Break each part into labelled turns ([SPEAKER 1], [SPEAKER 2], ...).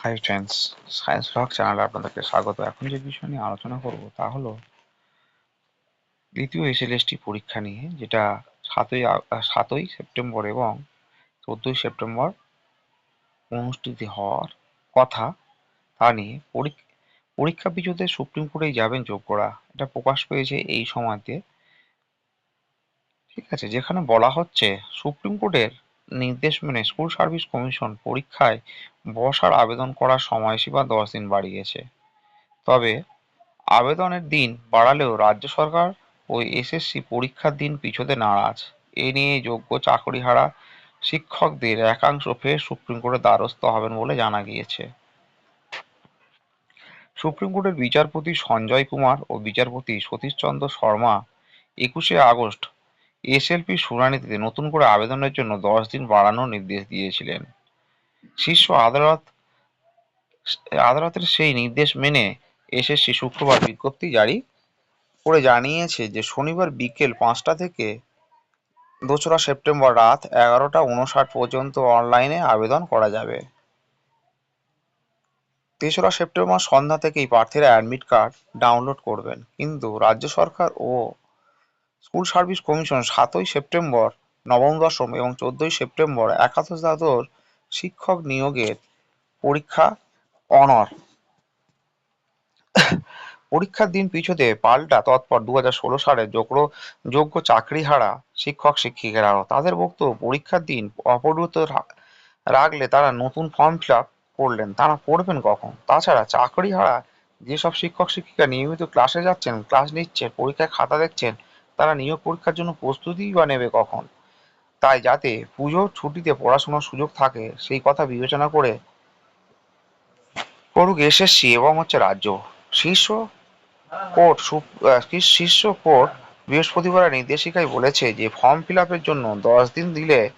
[SPEAKER 1] Hi friends science blog চ্যানেলে আপনাদেরকে স্বাগত। এখন যে বিষয় নিয়ে আলোচনা করব তা হলো দ্বিতীয় এসএলএসটি পরীক্ষা নিয়ে, যেটা সাতই সাতই সেপ্টেম্বর এবং চোদ্দোই সেপ্টেম্বর অনুষ্ঠিত হওয়ার কথা। তা নিয়ে পরীক- পরীক্ষা পিছুতে সুপ্রিম কোর্টেই যাবেন যোগ্যরা। এটা প্রকাশ পেয়েছে এই সময়তে। ঠিক আছে, যেখানে বলা হচ্ছে সুপ্রিম কোর্টের নির্দেশ মেনে স্কুল সার্ভিস কমিশন পরীক্ষায় বসার আবেদন করার সময়সীমা দশ দিন বাড়িয়েছে। তবে আবেদনের দিন বাড়ালেও রাজ্য সরকার ও এসএসসি পরীক্ষার দিন পিছোতে নারাজ। এ নিয়ে যোগ্য চাকরিহারা শিক্ষকদের একাংশ ফের সুপ্রিম কোর্টের দ্বারস্থ হবেন বলে জানা গিয়েছে। সুপ্রিম কোর্টের বিচারপতি সঞ্জয় কুমার ও বিচারপতি সতীশচন্দ্র শর্মা একুশে আগস্ট এসএলপি শুনানিতে নতুন করে আবেদনের জন্য দশ দিন বাড়ানোর নির্দেশ দিয়েছিলেন। শীর্ষ আদালত, আদালতের সেই নির্দেশ মেনে এসএসসি শুক্রবার বিজ্ঞপ্তি জারি করে জানিয়েছে যে শনিবার বিকেল পাঁচটা থেকে দোসরা সেপ্টেম্বর রাত এগারোটা উনষাট পর্যন্ত অনলাইনে আবেদন করা যাবে। তেসরা সেপ্টেম্বর সন্ধ্যা থেকেই প্রার্থীরা অ্যাডমিট কার্ড ডাউনলোড করবেন। কিন্তু রাজ্য সরকার ও স্কুল সার্ভিস কমিশন সাতই সেপ্টেম্বর, নবম দশম এবং চোদ্দই সেপ্টেম্বর একাদশ দ্বাদশ শিক্ষক নিয়োগের পরীক্ষা অনর পরীক্ষার দিন পিছোতে পাল্টা তৎপর দু ষোলো সালে যোগ্য যোগ্য চাকরিহারা শিক্ষক শিক্ষিকারাও তাদের বক্তব্য পরীক্ষার দিন অপরিবর্তিত রা- রাখলে তারা নতুন ফর্ম ফিল আপ করলেন। তারা পড়বেন কখন? তাছাড়া চাকরিহারা যেসব শিক্ষক শিক্ষিকা নিয়মিত ক্লাসে যাচ্ছেন ক্লাস নিচ্ছেন, পরীক্ষায় খাতা দেখছেন তারা নিয়োগ পরীক্ষার জন্য প্রস্তুতিই বা নেবে কখন? তাই যাতে পুজোর ছুটিতে পড়াশোনার সুযোগ থাকে, সেই কথা বিবেচনা করে করুক এসএসসি এবং হচ্ছে রাজ্য। শীর্ষ কোর্ট শীর্ষ- কোর্ট বৃহস্পতিবার নির্দেশিকায় বলেছে যে, ফর্ম ফিল আপের জন্য দশ দিন দিলে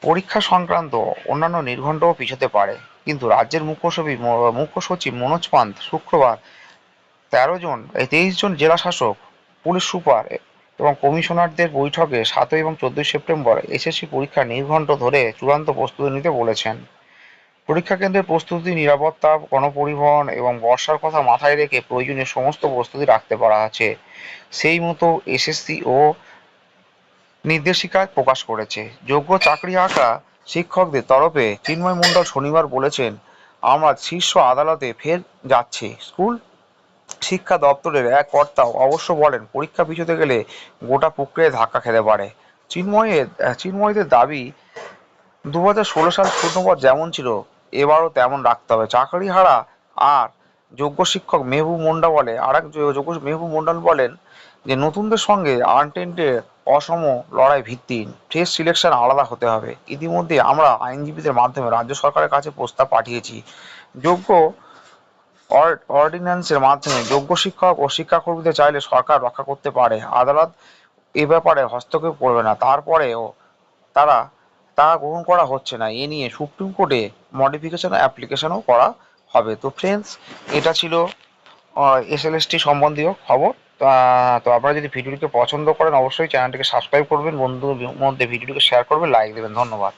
[SPEAKER 1] পরীক্ষা সংক্রান্ত অন্যান্য নির্ঘণ্টও পিছোতে পারে। কিন্তু রাজ্যের মুখ্য সচিব মুখ্য সচিব মনোজ পান্ত শুক্রবার তেরো জন, তেইশ জন জেলা শাসক পুলিশ সুপার এবং কমিশনারদের বৈঠকে সাতই এবং চোদ্দই সেপ্টেম্বর এসএসসি পরীক্ষা নির্ঘণ্ট ধরে চূড়ান্ত প্রস্তুতি নিতে বলেছেন। পরীক্ষা কেন্দ্রের প্রস্তুতি, নিরাপত্তা, গণপরিবহন এবং বর্ষার কথা মাথায় রেখে প্রয়োজনীয় সমস্ত প্রস্তুতি রাখতে পারা আছে। সেই মতো এসএসসি ও নির্দেশিকায় প্রকাশ করেছে। যোগ্য চাকরি আঁকা শিক্ষকদের তরফে চিন্ময় মণ্ডল শনিবার বলেছেন, আমরা শীর্ষ আদালতে ফের যাচ্ছি। স্কুল শিক্ষা দপ্তরের এক কর্তাও অবশ্য বলেন, পরীক্ষা পিছোতে গেলে গোটা প্রক্রিয়ায় ধাক্কা খেতে পারে। চিন্ময়ের চিন্ময়দের দাবি দু হাজার ষোলো সাল পূর্ণপর যেমন ছিল, এবারও তেমন রাখতে হবে। চাকরি হারা আর যোগ্য শিক্ষক মেহবুব মন্ডা বলে আর এক যোগ্য মেহবুব মন্ডল বলেন যে, নতুনদের সঙ্গে আনটেন্টের অসম লড়াই ভিত্তিহীন। ফ্রেশ সিলেকশন আলাদা হতে হবে। ইতিমধ্যে আমরা আইনজীবীদের মাধ্যমে রাজ্য সরকারের কাছে প্রস্তাব পাঠিয়েছি। যোগ্য অর্ডিন্যান্সের মাধ্যমে যোগ্য শিক্ষক ও শিক্ষাকর্মীদের চাইলে সরকার রক্ষা করতে পারে। আদালত এ ব্যাপারে হস্তক্ষেপ করবে না। তারপরেও তারা তা গ্রহণ করা হচ্ছে না। এ নিয়ে সুপ্রিম কোর্টে মডিফিকেশন অ্যাপ্লিকেশনও করা হবে। তো ফ্রেন্ডস এটা ছিল এসএলএসটি সম্বন্ধীয় খবর। তো আপনারা যদি ভিডিওটিকে পছন্দ করেন, অবশ্যই চ্যানেলটিকে সাবস্ক্রাইব করবেন। বন্ধুদের মধ্যে ভিডিওটিকে শেয়ার করবেন লাইক দেবেন। ধন্যবাদ।